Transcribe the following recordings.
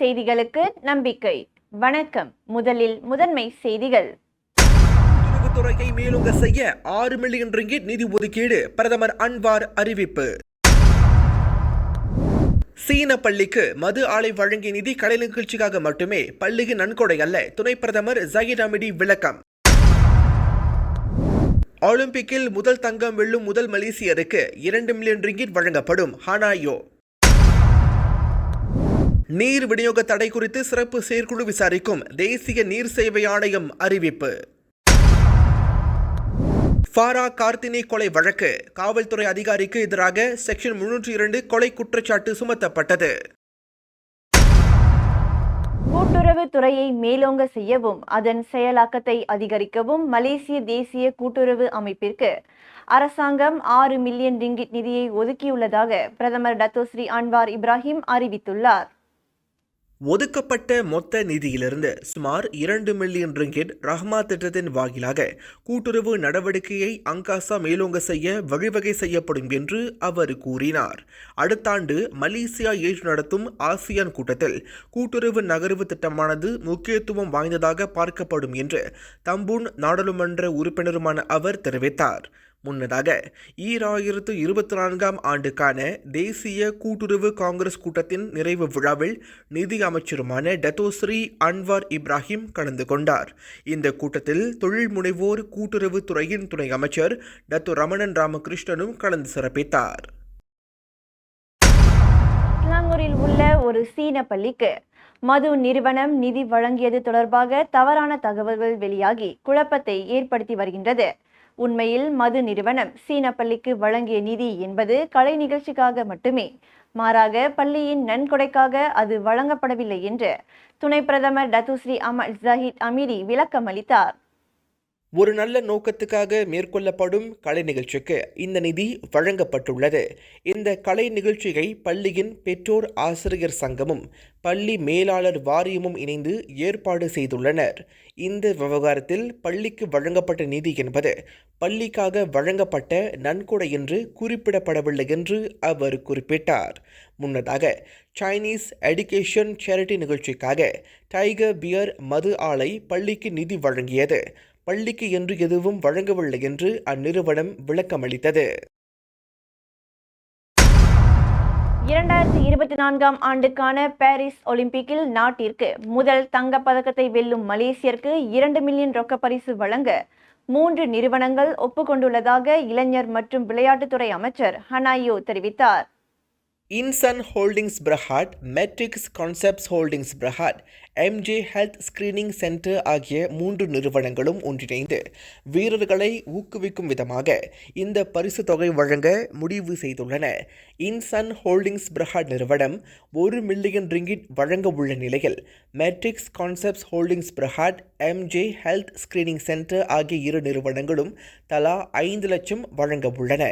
செய்திகளுக்கு நம்பிக்கை. வணக்கம். முதலில் முதன்மை செய்திகள். துறையை மேலோங்க செய்ய ஆறு மில்லியன் ரிங்கிட் நிதி ஒதுக்கீடு பிரதமர் அன்வார் அறிவிப்பு. சீன பள்ளிக்கு மது ஆலை வழங்கிய நிதி கலை நிகழ்ச்சிக்காக மட்டுமே பள்ளியின் நன்கொடை அல்ல துணை பிரதமர் ஜஹிர் அமிடி விளக்கம். ஒலிம்பிக்கில் முதல் தங்கம் வெல்லும் முதல் மலேசியருக்கு இரண்டு மில்லியன் ரிங்கிட் வழங்கப்படும் ஹனாயோ. நீர் விநியோக தடை குறித்து சிறப்பு செயற்குழு விசாரிக்கும் தேசிய நீர் சேவை ஆணையம் அறிவிப்பு. ஃபாரா கார்த்தினி கொலை வழக்கு. காவல்துறை அதிகாரிக்கு எதிராக செக்ஷன் முன்னூற்றி இரண்டு கொலை குற்றச்சாட்டு சுமத்தப்பட்டது. கூட்டுறவு துறையை மேலோங்க செய்யவும் அதன் செயலாக்கத்தை அதிகரிக்கவும் மலேசிய தேசிய கூட்டுறவு அமைப்பிற்கு அரசாங்கம் ஆறு மில்லியன் ரிங்கிட் நிதியை ஒதுக்கியுள்ளதாக பிரதமர் டத்தோஸ்ரீ அன்வார் இப்ராஹிம் அறிவித்துள்ளார். ஒதுக்கப்பட்ட மொத்த நிதியிலிருந்து சுமார் இரண்டு மில்லியன் ரிங்கிட் ரஹ்மா திட்டத்தின் வாயிலாக கூட்டுறவு நடவடிக்கையை அங்காசா மேலோங்க செய்ய வழிவகை செய்யப்படும் என்று அவர் கூறினார். அடுத்த ஆண்டு மலேசியா ஏற்று நடத்தும் ஆசியான் கூட்டத்தில் கூட்டுறவு நகர்வு திட்டமானது முக்கியத்துவம் வாய்ந்ததாக பார்க்கப்படும் என்று தம்பூன் நாடாளுமன்ற உறுப்பினருமான அவர் தெரிவித்தார். முன்னதாக ஈராயிரத்து இருபத்தி நான்காம் ஆண்டுக்கான தேசிய கூட்டுறவு காங்கிரஸ் கூட்டத்தின் நிறைவு விழாவில் நிதி அமைச்சருமான டத்தோஸ்ரீ அன்வார் இப்ராஹிம் கலந்து கொண்டார். இந்த கூட்டத்தில் தொழில் முனைவோர் கூட்டுறவு துறையின் துணை அமைச்சர் டத்து ரமணன் ராமகிருஷ்ணனும் கலந்து சிறப்பித்தார். சிலாங்கூரில் உள்ள ஒரு சீன பள்ளிக்கு மது நிறுவனம் நிதி வழங்கியது தொடர்பாக தவறான தகவல்கள் வெளியாகி குழப்பத்தை ஏற்படுத்தி வருகின்றது. உண்மையில் மது நிறுவனம் சீன பள்ளிக்கு வழங்கிய நிதி என்பது கலை நிகழ்ச்சிக்காக மட்டுமே. மாறாக பள்ளியின் நன்கொடைக்காக அது வழங்கப்படவில்லை என்று துணை பிரதமர் டத்துஸ்ரீ அமல் ஜஹித் அமீரி விளக்கம் அளித்தார் ஒரு நல்ல நோக்கத்துக்காக மேற்கொள்ளப்படும் கலை நிகழ்ச்சிக்கு இந்த நிதி வழங்கப்பட்டுள்ளது. இந்த கலை நிகழ்ச்சியை பள்ளியின் பெற்றோர் ஆசிரியர் சங்கமும் பள்ளி மேலாளர் வாரியமும் இணைந்து ஏற்பாடு செய்துள்ளனர். இந்த விவகாரத்தில் பள்ளிக்கு வழங்கப்பட்ட நிதி என்பது பள்ளிக்காக வழங்கப்பட்ட நன்கொடை என்று குறிப்பிடப்படவில்லை என்று அவர் குறிப்பிட்டார். முன்னதாக சைனீஸ் எடுகேஷன் சேரிட்டி நிகழ்ச்சிக்காக டைகர் பியர் மது ஆலை பள்ளிக்கு நிதி வழங்கியது. பள்ளிக்கு என்று எதுவும் வழங்கவில்லை என்று அந்நிறுவனம் விளக்கமளித்தது. இரண்டாயிரத்தி இருபத்தி நான்காம் ஆண்டுக்கான பாரிஸ் ஒலிம்பிக்கில் நாட்டிற்கு முதல் தங்கப் பதக்கத்தை வெல்லும் மலேசியருக்கு இரண்டு மில்லியன் ரொக்க பரிசு வழங்க மூன்று நிறுவனங்கள் ஒப்புக்கொண்டுள்ளதாக இளைஞர் மற்றும் விளையாட்டுத்துறை அமைச்சர் ஹனாயோ தெரிவித்தார். Inson holdings Berhad Matrix Concepts holdings Berhad MJ health screening centre ஆகிய மூன்று நிறுவனங்களும் ஒன்றிணைந்து வீரர்களை ஊக்குவிக்கும் விதமாக இந்த பரிசு தொகை வழங்க முடிவு செய்துள்ளன. இன்சன் ஹோல்டிங்ஸ் பிரஹாட் நிறுவனம் ஒரு மில்லியன் ரிங்கிட் வழங்க உள்ள நிலையில் Matrix Concepts holdings Berhad MJ health screening centre ஆகிய இரு நிறுவனங்களும் தலா ஐந்து லட்சம் வழங்க உள்ளன.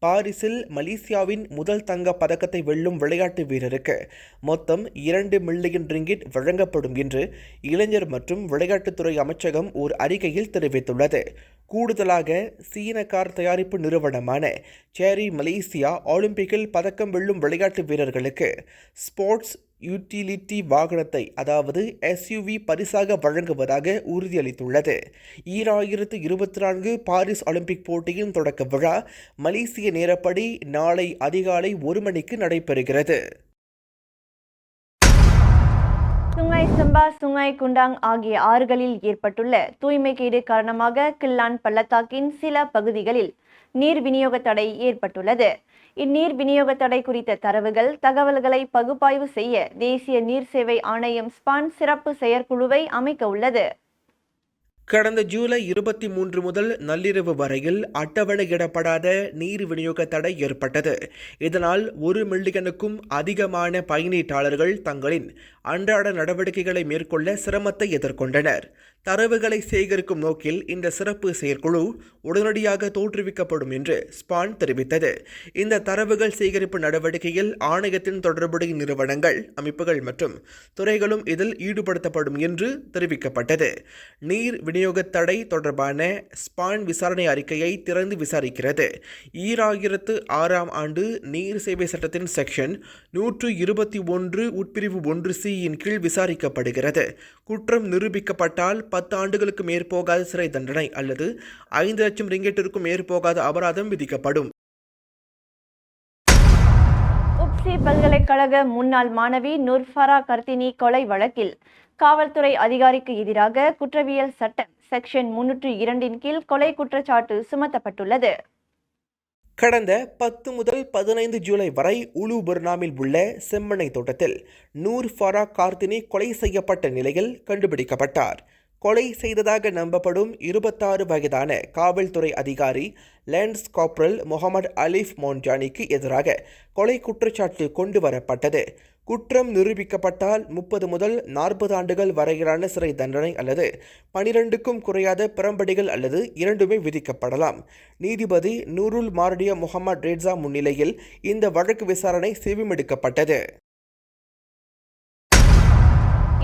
பாரிஸில் மலேசியாவின் முதல் தங்க பதக்கத்தை வெல்லும் விளையாட்டு வீரருக்கு மொத்தம் இரண்டு மில்லியன் ரிங்கிட் வழங்கப்படும் என்று இளைஞர் மற்றும் விளையாட்டுத்துறை அமைச்சகம் ஓர் அறிக்கையில் தெரிவித்துள்ளது. கூடுதலாக சீன கார் தயாரிப்பு நிறுவனமான சேரி மலேசியா ஒலிம்பிக்கில் பதக்கம் வெல்லும் விளையாட்டு வீரர்களுக்கு ஸ்போர்ட்ஸ் யூட்டிலிட்டி வாகனத்தை அதாவது எஸ்யூவி பரிசாக வழங்குவதாக உறுதியளித்துள்ளது. ஈராயிரத்து இருபத்தி நான்கு பாரிஸ் ஒலிம்பிக் போட்டியின் தொடக்க விழா மலேசிய நேரப்படி நாளை அதிகாலை ஒரு மணிக்கு நடைபெறுகிறது. சுங்காய் சம்பா சுங்காய் குண்டாங் ஆகிய ஆறுகளில் ஏற்பட்டுள்ள தூய்மைக்கேடு காரணமாக கில்லான் பள்ளத்தாக்கின் சில பகுதிகளில் நீர் விநியோக தடை ஏற்பட்டுள்ளது. இந்நீர் விநியோக தடை குறித்த தரவுகள் தகவல்களை பகுப்பாய்வு செய்ய தேசிய நீர் சேவை ஆணையம் ஸ்பான் சிறப்பு செயற்குழுவை அமைக்க உள்ளது. கடந்த ஜூலை இருபத்தி மூன்று முதல் நள்ளிரவு வரையில் அட்டவணையிடப்படாத நீர் விநியோக தடை ஏற்பட்டது. இதனால் ஒரு மில்லியனுக்கும் அதிகமான பயனீட்டாளர்கள் தங்களின் அன்றாட நடவடிக்கைகளை மேற்கொள்ள சிரமத்தை எதிர்கொண்டனர். தரவுகளை சேகரிக்கும் நோக்கில் இந்த சிறப்பு செயற்குழு உடனடியாக தோற்றுவிக்கப்படும் என்று ஸ்பான் தெரிவித்தது. இந்த தரவுகள் சேகரிப்பு நடவடிக்கையில் ஆணையத்தின் தொடர்புடைய நிறுவனங்கள் அமைப்புகள் மற்றும் துறைகளும் இதில் ஈடுபடுத்தப்படும் என்று தெரிவிக்கப்பட்டது. நீர் விநியோகத் தடை தொடர்பான ஸ்பான் விசாரணை அறிக்கையை திறந்து விசாரிக்கிறது. ஈராயிரத்து ஆறாம் ஆண்டு நீர் சேவை சட்டத்தின் செக்ஷன் நூற்று இருபத்தி ஒன்று உட்பிரிவு ஒன்று சி இன் கீழ் விசாரிக்கப்படுகிறது. குற்றம் நிரூபிக்கப்பட்டால் பத்து ஆண்டுகளுக்கு மேற்போகாத சிறை தண்டனை அல்லது ஐந்து லட்சம் ரிங்கெட்டிற்கும் மேற்போகாத அபராதம் விதிக்கப்படும். உப்சி பல்கலைக்கழக முன்னாள் மாணவி நூர்ஃபரா கர்த்தினி கொலை வழக்கில் காவல்துறை அதிகாரிக்கு எதிராக குற்றவியல் சட்டம் செக்ஷன் முன்னூற்று இரண்டின் கீழ் கொலை குற்றச்சாட்டு சுமத்தப்பட்டுள்ளது. கடந்த பத்து முதல் பதினைந்து ஜூலை வரை உலு பர்னாமில் உள்ள செம்மணை தோட்டத்தில் நூர் ஃபரா கார்த்தினி கொலை செய்யப்பட்ட நிலையில் கண்டுபிடிக்கப்பட்டார். கொலை செய்ததாக நம்பப்படும் இருபத்தாறு வயதான காவல்துறை அதிகாரி லேண்ட்ஸ் காப்ரல் முகமது அலிஃப் மோன்ஜானிக்கு எதிராக கொலை குற்றச்சாட்டு கொண்டு வரப்பட்டது. குற்றம் நிரூபிக்கப்பட்டால் முப்பது முதல் நாற்பது ஆண்டுகள் வரையிலான சிறை தண்டனை அல்லது பனிரெண்டுக்கும் குறையாத பிறம்படிகள் அல்லது இரண்டுமே விதிக்கப்படலாம். நீதிபதி நூருல் மார்டியா முகமது ரேட்ஸா முன்னிலையில் இந்த வழக்கு விசாரணை செவிமெடுக்கப்பட்டது.